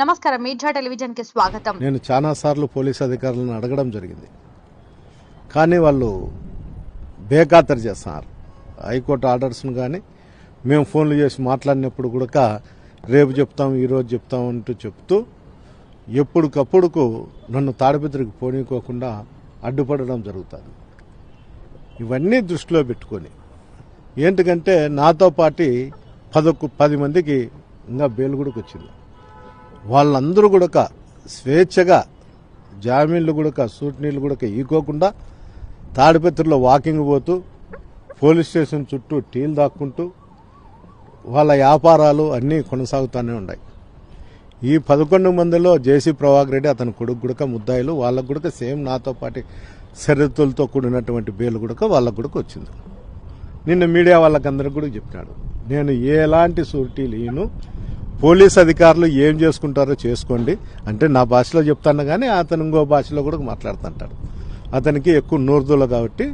నమస్కారం మీడియా టెలివిజన్కి స్వాగతం. నేను చాలా సార్లు పోలీస్ అధికారులను అడగడం జరిగింది. కానీ వాళ్ళు బేఖాతరు చేస్తున్నారు. హైకోర్టు ఆర్డర్స్ను కానీ మేము ఫోన్లు చేసి మాట్లాడినప్పుడు కూడా రేపు చెప్తాం ఈరోజు చెప్తాం అంటూ చెప్తూ ఎప్పటికప్పుడుకు నన్ను తాడిపత్రికి పోనీకోకుండా అడ్డుపడడం జరుగుతుంది. ఇవన్నీ దృష్టిలో పెట్టుకొని ఏంటికంటే నాతో పాటి పదొక్కు పది మందికి ఇంకా బేలుగుడికి వచ్చింది వాళ్ళందరూ కూడా స్వేచ్ఛగా జామీన్లు కూడా సూట్ నీళ్ళు కూడా ఈకోకుండా తాడిపత్రిలో వాకింగ్ పోతూ పోలీస్ స్టేషన్ చుట్టూ టీలు దాక్కుంటూ వాళ్ళ వ్యాపారాలు అన్నీ కొనసాగుతూనే ఉన్నాయి ఈ పదకొండు మందిలో జేసీ ప్రభాకర్ రెడ్డి అతని కొడుకు గుడక ముద్దాయిలు వాళ్ళకు గుడక సేమ్ నాతో పాటు షరతులతో కూడినటువంటి బేలు గుడక వాళ్ళకు గుడక వచ్చింది. నిన్న మీడియా వాళ్ళకందరికి కూడా చెప్పినాడు. నేను ఎలాంటి సూరిటీలు లేను పోలీస్ అధికారులు ఏం చేసుకుంటారో చేసుకోండి. అంటే నా భాషలో చెప్తాను కానీ అతను ఇంకో భాషలో కూడా మాట్లాడుతుంటాడు. అతనికి ఎక్కువ నూర్దులు కాబట్టి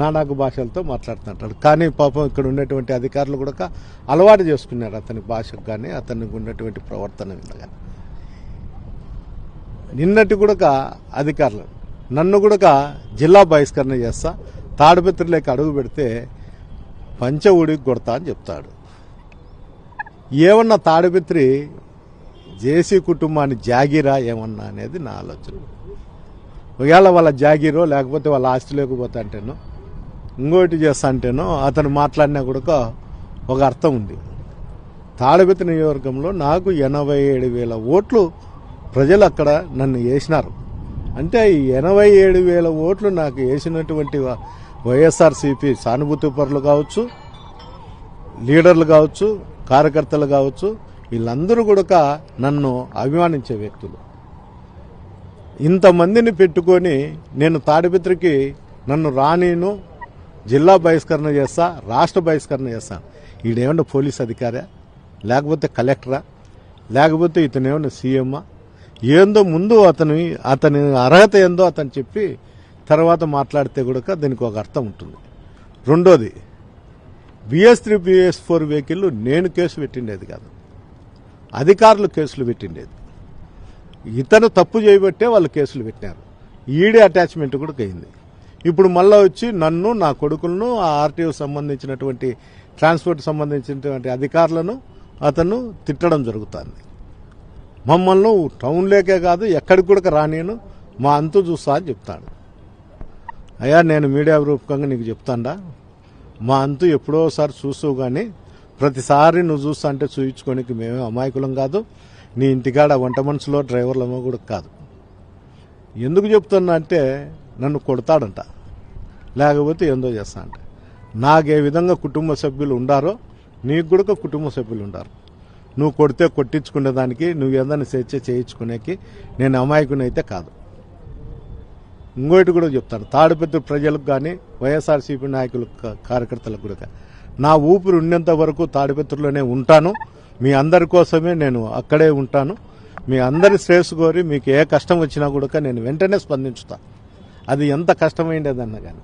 నానాకు భాషలతో మాట్లాడుతుంటాడు. కానీ పాపం ఇక్కడ ఉన్నటువంటి అధికారులు కూడా అలవాటు చేసుకున్నారు అతని భాషకు కానీ అతనికి ఉన్నటువంటి ప్రవర్తన కానీ నిన్నటి కూడా అధికారులు నన్ను కూడా జిల్లా బహిష్కరణ చేస్తా తాడిపత్రిలోకి అడుగు పెడితే పంచ కొడతా అని చెప్తాడు. ఏమన్నా తాడిపత్రి జేసీ కుటుంబాన్ని జాగీరా ఏమన్నా అనేది నా ఆలోచన. ఒకవేళ వాళ్ళ జాగీరో లేకపోతే వాళ్ళ ఆస్తి లేకపోతే అంటేనో ఇంకోటి చేస్తా అంటేనో అతను మాట్లాడినా కూడా ఒక అర్థం ఉంది. తాడిపత్రి నియోజకవర్గంలో నాకు ఎనభై ఏడు వేల ఓట్లు ప్రజలు అక్కడ నన్ను వేసినారు అంటే ఈ ఎనభై ఏడు వేల ఓట్లు నాకు వేసినటువంటి వైఎస్ఆర్సీపీ సానుభూతి పరులు కావచ్చు లీడర్లు కావచ్చు కార్యకర్తలు కావచ్చు వీళ్ళందరూ కూడా నన్ను అభిమానించే వ్యక్తులు. ఇంతమందిని పెట్టుకొని నేను తాడిపత్రికి నన్ను రానీను జిల్లా బహిష్కరణ చేస్తా రాష్ట్ర బహిష్కరణ చేస్తా. ఈడేమన్నా పోలీస్ అధికారా? లేకపోతే కలెక్టరా? లేకపోతే ఇతను ఏమన్నా సీఎమ్మా? ఏందో ముందు అతని అతని అర్హత ఏందో అతను చెప్పి తర్వాత మాట్లాడితే కూడా దీనికి ఒక అర్థం ఉంటుంది. రెండోది BS three BS four vehicle నేను కేసు పెట్టిండేది కాదు. అధికారులు కేసులు పెట్టిండేది. ఇతను తప్పు చేయబట్టే వాళ్ళు కేసులు పెట్టారు ఈడీ అటాచ్మెంట్ కూడా అయింది ఇప్పుడు మళ్ళీ వచ్చి నన్ను నా కొడుకులను ఆ ఆర్టీఓ సంబంధించినటువంటి ట్రాన్స్పోర్ట్ సంబంధించినటువంటి అధికారులను అతను తిట్టడం జరుగుతుంది. మమ్మల్ని టౌన్లోకే కాదు ఎక్కడికి కూడా రానియను మా అంతు చూస్తా అని చెప్తాడు. అయ్యా నేను మీడియా రూపకంగా నీకు చెప్తాండా? మా అంతు ఎప్పుడోసారి చూస్తావు కానీ ప్రతిసారి నువ్వు చూస్తా అంటే చూయించుకోనికి మేమే అమాయకులం కాదు. నీ ఇంటికాడ వంట మనుషులో డ్రైవర్లమో కూడా కాదు. ఎందుకు చెప్తున్నా అంటే నన్ను కొడతాడంట. లేకపోతే ఏందో చేస్తా అంట. నాకు ఏ విధంగా కుటుంబ సభ్యులు ఉండారో నీకు కూడా కుటుంబ సభ్యులు ఉండారు. నువ్వు కొడితే కొట్టించుకునేదానికి నువ్వు ఏదైనా స్వేచ్ఛ చేయించుకునేకి నేను అమాయకుని అయితే కాదు. ఇంకోటి కూడా చెప్తాను తాడిపత్రి ప్రజలకు కానీ వైఎస్ఆర్సీపీ నాయకులు కార్యకర్తలకు కూడా నా ఊపిరి ఉన్నంత వరకు తాడిపత్రిలోనే ఉంటాను. మీ అందరి కోసమే నేను అక్కడే ఉంటాను. మీ అందరి శ్రేయస్సు కోరి మీకు ఏ కష్టం వచ్చినా కూడా నేను వెంటనే స్పందించుతా. అది ఎంత కష్టమైండేదన్నా కానీ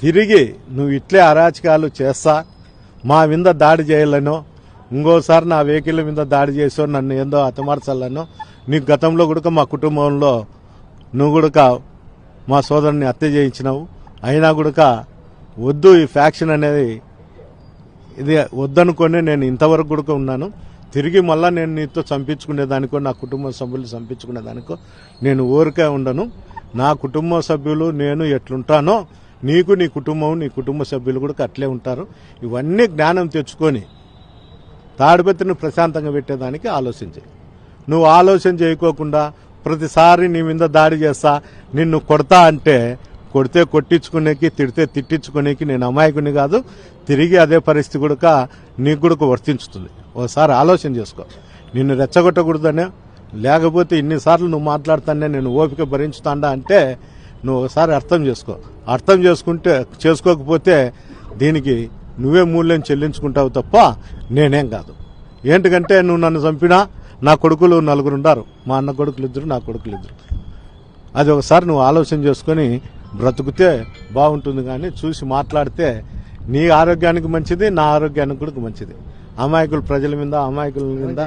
తిరిగి నువ్వు ఇట్లే అరాచకాలు చేస్తా. మా మీద దాడి చేయలేనో ఇంకోసారి నా వెహికల్ మీద దాడి చేసో నన్ను ఏందో హతమార్చాలనో నీకు గతంలో కూడా మా కుటుంబంలో నువ్వు కూడా మా సోదరుని హత్య చేయించినావు. అయినా కూడా వద్దు ఈ ఫ్యాక్షన్ అనేది. ఇది వద్దనుకొని నేను ఇంతవరకు కూడా ఉన్నాను. తిరిగి మళ్ళా నేను నీతో చంపించుకునేదానికో నా కుటుంబ సభ్యులు చంపించుకునేదానికో నేను ఊరికే ఉండను. నా కుటుంబ సభ్యులు నేను ఎట్లుంటానో నీకు నీ కుటుంబం నీ కుటుంబ సభ్యులు కూడా అట్లే ఉంటారు. ఇవన్నీ జ్ఞానం తెచ్చుకొని తాడిపత్రిని ప్రశాంతంగా పెట్టేదానికి ఆలోచించే. నువ్వు ఆలోచన చేయకోకుండా ప్రతిసారి నీ మీద దాడి చేస్తా నిన్ను కొడతా అంటే కొడితే కొట్టించుకునేకి తిడితే తిట్టించుకునేకి నేను అమాయకుని కాదు తిరిగి అదే పరిస్థితి కూడా నీకు కూడా వర్తించుతుంది. ఒకసారి ఆలోచన చేసుకో. నిన్ను రెచ్చగొట్టకూడదనే లేకపోతే ఇన్నిసార్లు నువ్వు మాట్లాడుతానే నేను ఓపిక భరించుతాండా అంటే నువ్వు ఒకసారి అర్థం చేసుకో. అర్థం చేసుకుంటే చేసుకోకపోతే దీనికి నువ్వే మూల్యం చెల్లించుకుంటావు తప్ప నేనేం కాదు. ఏంటికంటే నువ్వు నన్ను చంపినా నా కొడుకులు నలుగురు ఉన్నారు మా అన్న కొడుకులు ఇద్దరు నా కొడుకులు ఇద్దరు అది ఒకసారి నువ్వు ఆలోచన చేసుకొని బ్రతుకుతే బాగుంటుంది కానీ చూసి మాట్లాడితే నీ ఆరోగ్యానికి మంచిది నా ఆరోగ్యానికి కూడా మంచిది. అమాయకులు ప్రజల మీద అమాయకుల మీద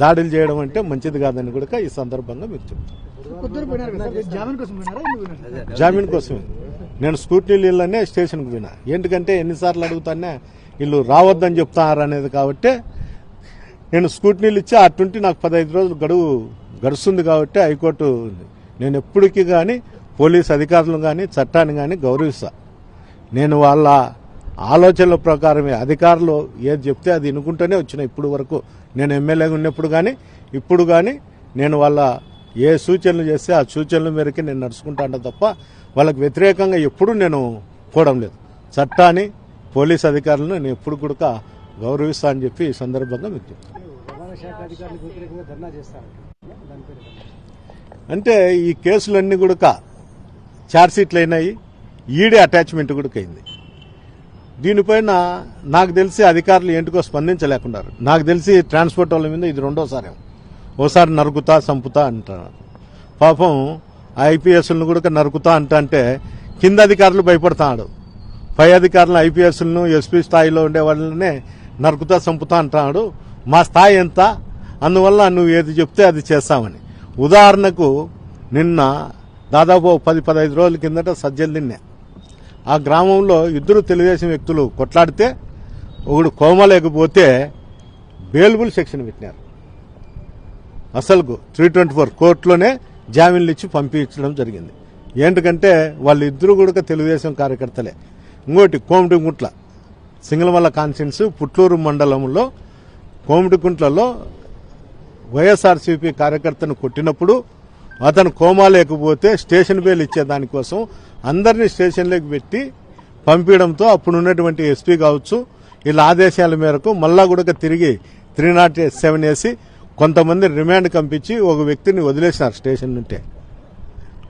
దాడులు చేయడం అంటే మంచిది కాదని కూడా ఈ సందర్భంగా మీకు చెప్తాను. జామీన్ కోసం జామీన్ కోసమే. నేను స్కూటీ నీళ్ళనే స్టేషన్కి పోయినా. ఎందుకంటే ఎన్నిసార్లు అడుగుతానే వీళ్ళు రావద్దని చెప్తారు అనేది కాబట్టి నేను స్కూటీలు నీళ్ళు ఇచ్చి అటుంటి నాకు పదహైదు రోజులు గడువు గడుస్తుంది కాబట్టి హైకోర్టు ఉంది. నేను ఎప్పటికీ కానీ పోలీస్ అధికారులు కానీ చట్టాన్ని కానీ గౌరవిస్తా. నేను వాళ్ళ ఆలోచనల ప్రకారమే అధికారులు ఏది చెప్తే అది వినుకుంటూనే వచ్చిన ఇప్పుడు వరకు. నేను ఎమ్మెల్యేగా ఉన్నప్పుడు కానీ ఇప్పుడు కానీ నేను వాళ్ళ ఏ సూచనలు చేస్తే ఆ సూచనల మేరకే నేను నడుచుకుంటాను తప్ప వాళ్ళకి వ్యతిరేకంగా ఎప్పుడూ నేను పోవడం లేదు. చట్టాన్ని పోలీస్ అధికారులను నేను ఎప్పుడు కూడా గౌరవిస్తా అని చెప్పి ఈ సందర్భంగా మీకు అంటే ఈ కేసులన్నీ కూడా ఛార్జ్షీట్లు అయినాయి ఈడే అటాచ్మెంట్ కూడా అయింది. దీనిపైన నాకు తెలిసి అధికారులు ఏంటికో స్పందించలేకున్నారు. నాకు తెలిసి ట్రాన్స్పోర్ట్ వాళ్ళ మీద ఇది రెండోసారి ఓసారి నరుకుతా సంపుతా అంటారు పాపం ఐపీఎస్లను కూడా నరుకుతా అంట అంటే కింద అధికారులు భయపడతాడు. పై అధికారులు ఐపీఎస్లను ఎస్పీ స్థాయిలో ఉండే వాళ్ళనే నరుకుతా చంపుతా అంటున్నాడు మా స్థాయి ఎంత? అందువల్ల నువ్వు ఏది చెప్తే అది చేస్తామని. ఉదాహరణకు నిన్న దాదాపు పది పదహైదు రోజుల కిందట సజ్జలు తిన్నా. ఆ గ్రామంలో ఇద్దరు తెలుగుదేశం వ్యక్తులు కొట్లాడితే ఒకడు కోమలేకపోతే బేల్బుల్ సెక్షన్ పెట్టినారు. అసలుకు త్రీ ట్వంటీ ఫోర్ కోర్టులోనే జామీన్లు ఇచ్చి పంపించడం జరిగింది. ఏంటంటే వాళ్ళిద్దరూ కూడా తెలుగుదేశం కార్యకర్తలే. ఇంకోటి కోమటిగుంట్ల సింగళమల్ల కాన్స్టిట్యున్సీ పుట్లూరు మండలంలో కోమటిగుంట్లలో వైఎస్ఆర్సీపీ కార్యకర్తను కొట్టినప్పుడు అతను కోమా లేకపోతే స్టేషన్ బెయిల్ ఇచ్చే దానికోసం అందరినీ స్టేషన్లోకి పెట్టి పంపించడంతో అప్పుడు ఉన్నటువంటి ఎస్పీ కావచ్చు వీళ్ళ ఆదేశాల మేరకు మళ్ళా కూడా తిరిగి త్రీ నాట్ సెవెన్ వేసి కొంతమంది రిమాండ్ కంపించి ఒక వ్యక్తిని వదిలేసినారు స్టేషన్ నుంటే.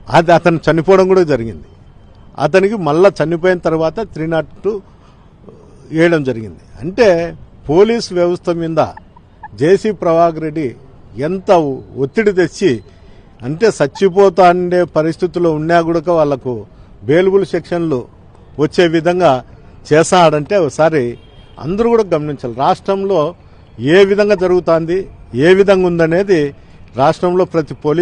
అది అతను చనిపోవడం కూడా జరిగింది. అతనికి మళ్ళా చనిపోయిన తర్వాత త్రీ నాట్ టూ వేయడం జరిగింది. అంటే పోలీస్ వ్యవస్థ మీద జేసీ ప్రభాకర్ రెడ్డి ఎంత ఒత్తిడి తెచ్చి అంటే చచ్చిపోతా ఉండే పరిస్థితుల్లో ఉన్నా కూడా వాళ్ళకు బేలుబుల్ సెక్షన్లు వచ్చే విధంగా చేశాడంటే ఒకసారి అందరూ కూడా గమనించాలి. రాష్ట్రంలో ఏ విధంగా జరుగుతుంది ఏ విధంగా ఉందనేది రాష్ట్రంలో ప్రతి పోలీస్